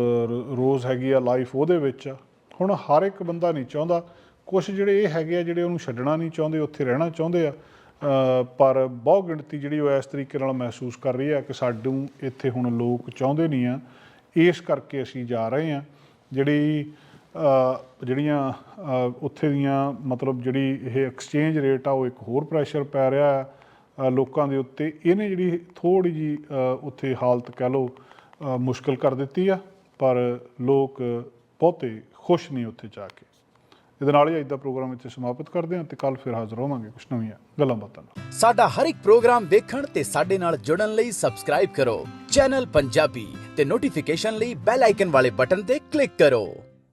ਰੋਜ਼ ਹੈਗੀ ਆ ਲਾਈਫ ਉਹਦੇ ਵਿੱਚ ਆ। ਹੁਣ ਹਰ ਇੱਕ ਬੰਦਾ ਨਹੀਂ ਚਾਹੁੰਦਾ। ਕੁਝ ਜਿਹੜੇ ਇਹ ਹੈਗੇ ਆ ਜਿਹੜੇ ਉਹਨੂੰ ਛੱਡਣਾ ਨਹੀਂ ਚਾਹੁੰਦੇ, ਉੱਥੇ ਰਹਿਣਾ ਚਾਹੁੰਦੇ ਆ ਪਰ ਬਹੁ ਗਿਣਤੀ ਜਿਹੜੀ ਉਹ ਇਸ ਤਰੀਕੇ ਨਾਲ ਮਹਿਸੂਸ ਕਰ ਰਹੀ ਆ ਕਿ ਸਾਨੂੰ ਇੱਥੇ ਹੁਣ ਲੋਕ ਚਾਹੁੰਦੇ ਨਹੀਂ ਆ। ਇਸ ਕਰਕੇ ਅਸੀਂ ਜਾ ਰਹੇ ਆ। ਜਿਹੜੀ ਜਿਹੜੀਆਂ ਉੱਥੇ ਦੀਆਂ ਮਤਲਬ ਜਿਹੜੀ ਇਹ ਐਕਸਚੇਂਜ ਰੇਟ ਆ ਉਹ ਇੱਕ ਹੋਰ ਪ੍ਰੈਸ਼ਰ ਪੈ ਰਿਹਾ ਆ ਲੋਕਾਂ ਦੇ ਉੱਤੇ। ਇਹਨੇ ਜਿਹੜੀ ਥੋੜੀ ਜੀ ਉੱਥੇ ਹਾਲਤ ਕਹਿ ਲਓ ਅ, ਮੁਸ਼ਕਲ ਕਰ ਦਿੱਤੀ ਆ ਪਰ ਲੋਕ ਬਹੁਤੇ ਖੁਸ਼ ਨਹੀਂ ਉੱਥੇ ਜਾ ਕੇ। ਇਹਦੇ ਨਾਲ ਹੀ ਅੱਜ ਦਾ ਪ੍ਰੋਗਰਾਮ ਇੱਥੇ ਸਮਾਪਤ ਕਰਦੇ ਹਾਂ ਤੇ ਕੱਲ ਫਿਰ ਹਾਜ਼ਰ ਹੋਵਾਂਗੇ ਕੁਝ ਨਵੀਆਂ ਗੱਲਾਂ ਬਾਤਾਂ ਨਾਲ। ਸਾਡਾ ਹਰ ਇੱਕ ਪ੍ਰੋਗਰਾਮ ਦੇਖਣ ਤੇ ਸਾਡੇ ਨਾਲ ਜੁੜਨ ਲਈ ਸਬਸਕ੍ਰਾਈਬ ਕਰੋ। ਚੈਨਲ ਪੰਜਾਬੀ ਤੇ ਨੋਟੀਫਿਕੇਸ਼ਨ ਲਈ ਬੈਲ ਆਈਕਨ ਵਾਲੇ ਬਟਨ ਤੇ ਕਲਿੱਕ ਕਰੋ।